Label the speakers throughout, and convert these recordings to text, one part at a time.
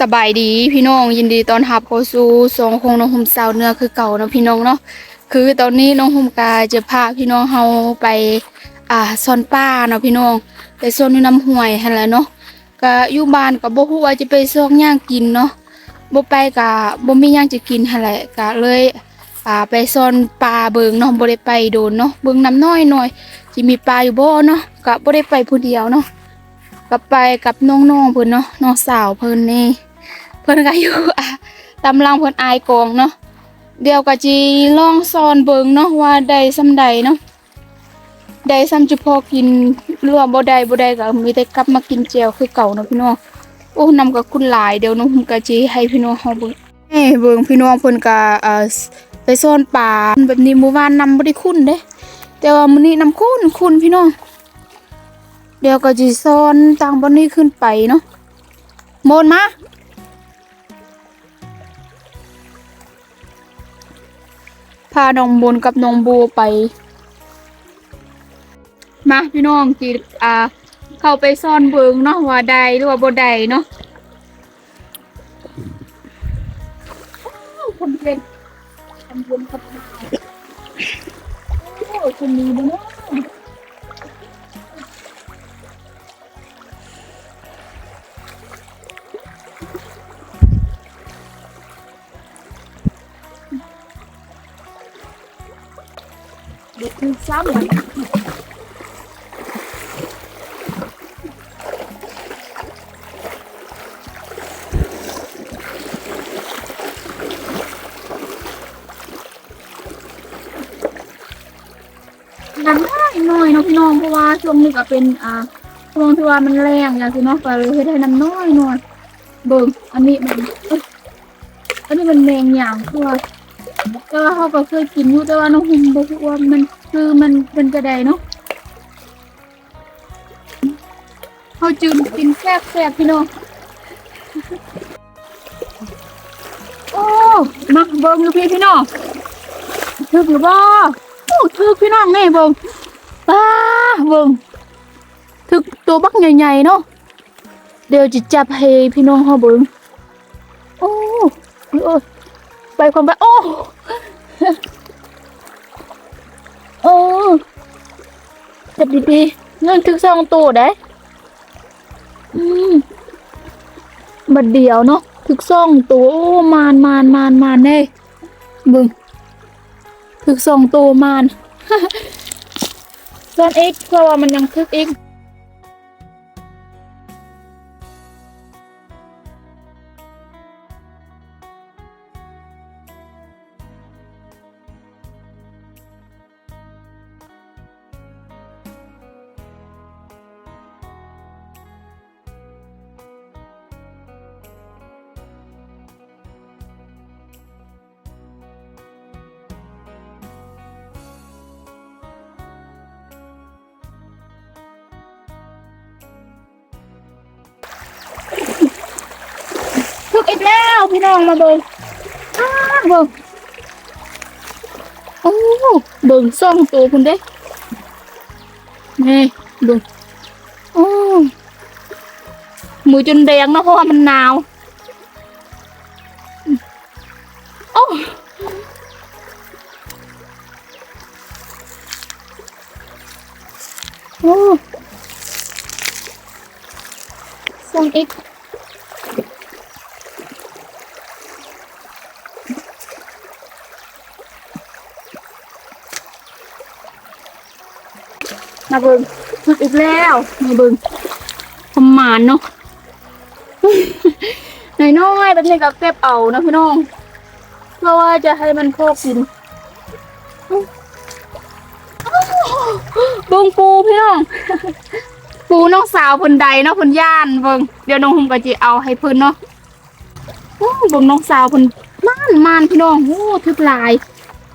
Speaker 1: สบายดีพี่น้องยินดีตอนรับเข้าสู่สองคงน้องหุ่มสาวเนื้อคือเก่านะพี่น้องเนาะคือตอนนี้น้องหุ่มกาจะพาพี่น้องเฮาไปอ่าซอนป้าเนาะพี่น้องไปซอนอยู่น้ำห้วยหั่นแหละเนาะก็อยู่บ้านก็บ่ฮู้ว่าจะไปซอกย่างกินเนาะบ่ไปก็บ่มีหยังจะกินหั่นแหละก็เลยอ่าไปซอนปลาเบิงเนาะบ่ได้ไปโดนเนาะเบิงน้ำน้อยหน่อยสิมีปลาอยู่บ่เนาะก็บ่ได้ไปผู้เดียวเนาะ กับไปกับน้องๆเพิ่นเนาะน้องสาวเพิ่นนี่เพิ่นก็อยู่อะตำลังเพิ่นอายกองเนาะเดี๋ยวก็จีลองสอนเบิงเนาะว่าได้ซำใดเนาะได้ซำจุพอกินรว่าบ่ได้บ่ได้ก็มีแต่กลับมากินแจ่วคือเก่าเนาะพี่น้องโอ้นำกับคุณหลายเดี๋ยวน้องก็จีให้พี่น้องเฮาเบิ่งเอ้เบิ่งพี่น้องเพิ่นก็เอ่อไปซ่อนปลาแบบนี้เมื่อวานนำบ่ได้คุ้นเด้แต่ว่ามื้อนี้นำคุ้นคุ้นพี่น้อง เดี๋ยวก็จะซ้อนตังบนนี้ขึ้นไปเนาะโมนมาพาน้องบนกับน้องบูไป มาพี่น้องจีอ่า เข้าไปซ่อนเบิงเนาะว่าใดหรือว่าบ่ใดเนาะคนเป็นคนบนกับนาโอ้คนนี้เนาะ น้ำน้อยหน่อยเนาะพี่น้องเพราะว่าช่วงนี้ก็เป็นอ่าช่วงที่ว่ามันแรงอย่างที่เนาะก็เลยเฮ็ดให้น้ำน้อยหน่อยเบิ่งอันนี้มันอันนี้มันแมงอย่างคือว่าแต่ว่าเขาก็เคยกินอยู่แต่ว่าน้องหุ่มบอกว่ามันคือมันเป็นกระไดเนาะเขาจืนกินแซ่บแซ่บพี่น้องโอ้มาเบิ่งอยู่พี่พี่น้องถึกหรือบ่ โอ้ถึกพี่น้องนี่เบิ่งป้าเบิ่งถึกตัวบักใหญ่ๆเนาะเดี๋ยวจะจับให้พี่น้องเขาเบิ่งโอ้โอ้ยไปความไปโอ้โอ้จับดีๆเงินถึกสองตัวได้อืมบัดเดียวเนาะถึกสองตัวโอ้มานมานมานมานเน่บึง ถึกส่งตัวมาน ส่วนเอ็กเพราะว่ามันยังถึกเอ็ก อีกแล้วพี่น้องมาเบิ่งอ้าเบิ่งโอ้เบิ่งสองตัวคุณเด้นี่เบิ่งโอ้มือจนแดงเนาะเพราะว่ามันหนาวโอ้โอ้สองอีก มาเบิ่งถึกอีกแล้วมาเบิ่งประมาณเนาะหน่อยน้อยแบบนี้ก็เก็บเอานะพี่น้อง เพราะว่าจะให้มันพอกินเบิ่งปูพี่น้อง ปูน้องสาวเพิ่นใดเนาะเพิ่นย่านเบิ่งเดี๋ยวน้องหุ่มก็จะเอาให้เพิ่นเนาะโอ้เบิ่งน้องสาวเพิ่นมานมานพี่น้องโอ้ทึกหลาย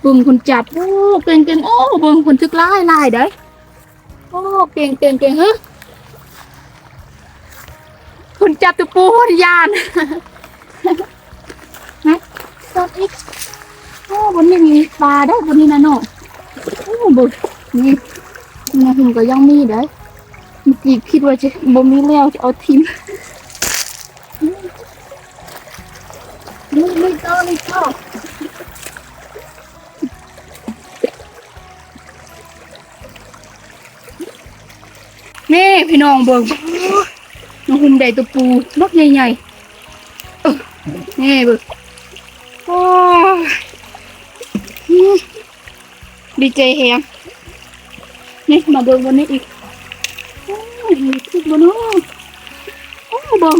Speaker 1: เบิ่งเพิ่นจับโอ้เก่งเก่งๆโอ้เบิ่งเพิ่นทึกหลายหลายเด้อ โอ้เก่งเก่งเก่งฮะคุณจัตัวปูหยานนะตอนอีกโอ้บนนี้มีปลาได้บนนี้นะเนาะโอ้บุนี่นะผมก็ยังมีได้กีคิดว่าจะบ่มีแล้วจะเอาทิมไม่ไม่ชอบไม่ชอบ แม่พี่น้องเบิ่งน้องหุ่นใดตัวปูนกใหญ่ๆเออแม่เบิ่งโอ้ยอืมดีใจแฮงนี่มาเบิ่งวันนี้อีกโอ้ยทุกบนน้องโอ้เบิ่ง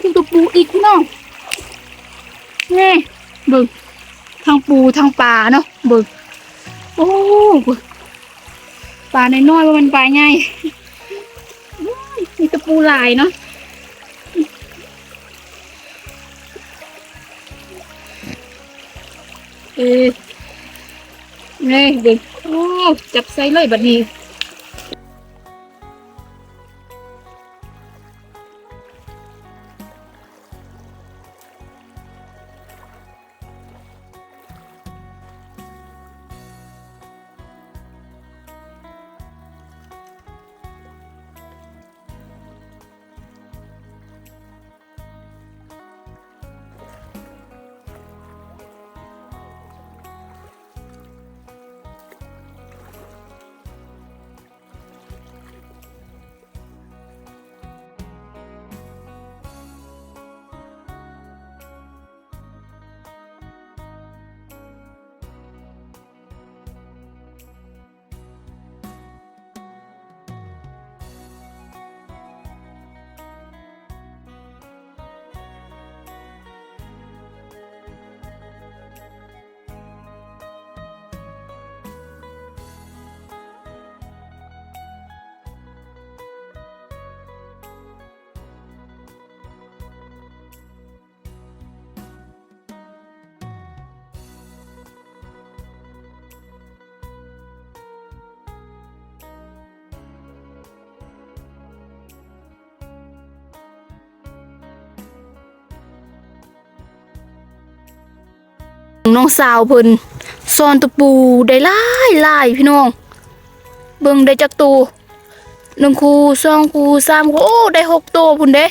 Speaker 1: ทุกตัวปูอีกพี่น้องนี่เบึงทางปูทางปลาเนาะเบึงโอ้เบึงปลาในน้อยๆว่ามันปลาใหญ่อื้อ มีตะปูลายเนาะเออนี่เด็กโอ้จับไซเลยบัดนี้ น้องสาวเพิ่นซ่อนตะปูได้หลายหลายพี่น้อง เบิ่งได้จักตัวหนึ่งคูสองคูสามคูโอ้ได้หกตัวพุ่นเด้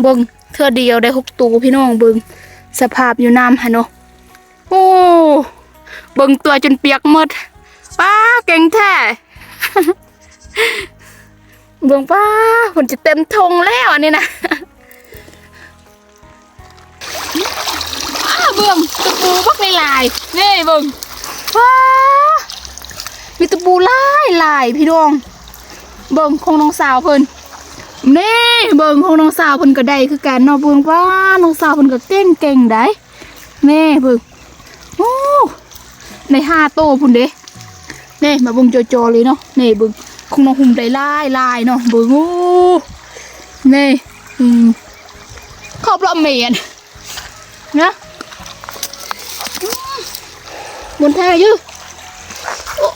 Speaker 1: เบิ่งเทื่อเดียวได้หกตัวพี่น้องเบิ่งสภาพอยู่น้ำฮะเนาะโอ้เบิ่งตัวจนเปียกหมดป้าเก่งแท้เบิ่งป้าผนจะเต็มทงแล้วอันนี้นะ เบิ่งตะปูบักหลายๆนี่เบิ่งว้ามีตะปูหลายหลายพี่น้อง เบิ่งของน้องสาวเพิ่นนี่เบิ่งของน้องสาวเพิ่นก็ได้คือกันเนาะเบิ่งว่าน้องสาวเพิ่นก็เก่งเก่งได้แม่เบิ่งโอ้ในห้าโตพุ่นเด้นี่มาเบิ่งจอๆเลยเนาะนี่เบิ่งของน้องหุ่มได้หลายหลายเนาะเบิ่งโอ้นี่อืมขอบละเมียนนะ บนแท้ยื้อโอ้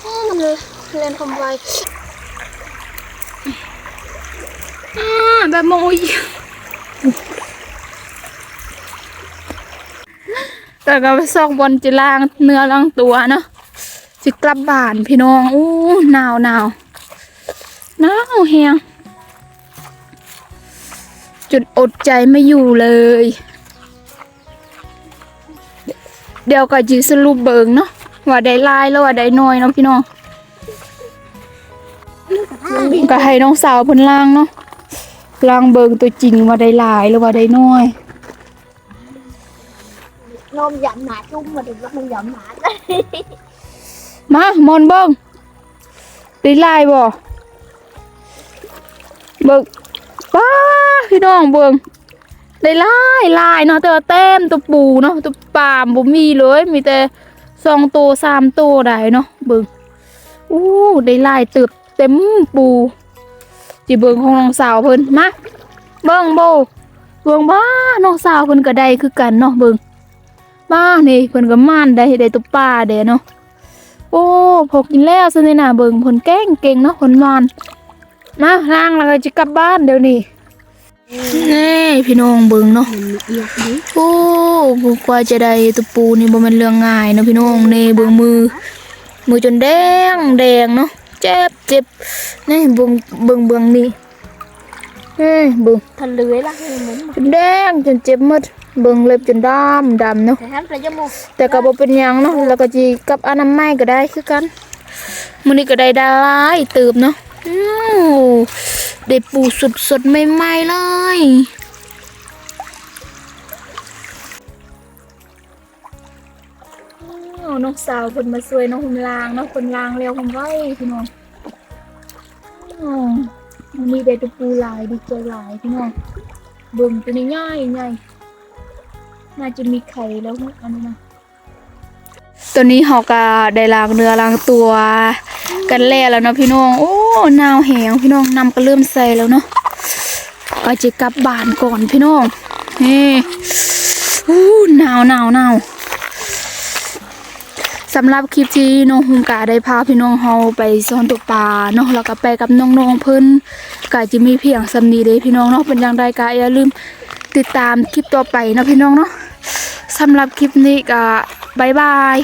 Speaker 1: โอ้มันเลยเล่นคำไวอ่าแบบโมยแต่ก็ไปซอกบอลจิล่างเนื้อล่างตัวเนาะสิกลับบ้านพี่น้องอู้หนาวหนาวหนาวแฮงจุดอดใจไม่อยู่เลย เดี๋ยวก็จีสรุปเบิงเนาะว่าได้หลายแล้วว่าได้น้อยเนาะพี่น้องก็ให้น้องสาวเพิ่นล่างเนาะล่างเบิงตัวจริงว่าได้หลายหรือว่าได้น้อย
Speaker 2: นมยำหนาจุ้มมาถึงก็มันยำหนา
Speaker 1: มา มอนเบิงได้หลายบ่เบิงป้าพี่น้องเบิง ได้ลายลายเนาะแต่ว่าแต้มตัวปูเนาะตัวปามบ่มีเลย มีแต่สองตัวสามตัวได้เนาะเบิ่งอู้ได้ลายเติบเต็มปูจิเบิ่งของน้องสาวเพิ่นมาเบิ่งโบเบิ่งบ้าน้องสาวเพิ่นก็ได้คือกันเนาะเบิ่งบ้านี่เพิ่นก็ม่านได้ได้ตัวปลาเด้เนาะโอ้พอกินแล้วซะนี่น่ะเบิ่งผลแก้งเก่งเนาะผลวานมาล้างแล้วก็จะกลับบ้านเดี๋ยวนี้ นี่พี่น้องเบิงเนาะโอ้บุกว่าจะได้ตะปูนี่บ่ม่นเรื่องง่ายนะพี่น้องเนี่เบิงมือ มือจนแดงแดงเนาะเจ็บเจ็บนี่เบิงเบิงเบิงนี่เฮ้ยเบิง
Speaker 2: ทะเลื้อยละเหมือน
Speaker 1: จนแดงจนเจ็บหมดเบิงเล็บจนดำดำเนาะ
Speaker 2: แต่ท่านพระยมูก
Speaker 1: แต่ก็บ่เป็นยังเนาะแล้วก็จีกับอนามัยก็ได้คือกันมื้อนี้ก็ได้ดาหลายเติบเนาะ ได้ปูสดๆใหม่ๆเลยอ้าวน้องสาวเพิ่นมาช่วยน้องหุ่นลางเนาะเพิ่นลางแล้วเพิ่นไว้พี่น้องอ้าวมื้อนี้ได้แตัวปูหลายดีใจหลายพี่น้องเบิ่งตัวนี้ใหญ่ใหญ่น่าจะมีไข่แล้วอันนี้นะตัวนี้เขาก็ได้ล้างเนื้อล้างตัว กันแล้วแล้วเนาะพี่น้องโอ้ หนาวแหงพี่น้องน้ำก็เริ่มใส่แล้วเนาะก็จะกลับบ้านก่อนพี่น้องนี่อู้หนาวหนาวหนาวสำหรับคลิปที่น้องฮุงกาได้พาพี่น้องเฮาไปซ่อนตกปลาเนาะแล้วก็ไปกับน้องๆเพิ่นก็จะมีเพียงสำนีเด้พี่น้องเนาะเป็นอย่างไรก็อย่าลืมติดตามคลิปต่อไปนะพี่น้องเนาะสำหรับคลิปนี้ก็บายบาย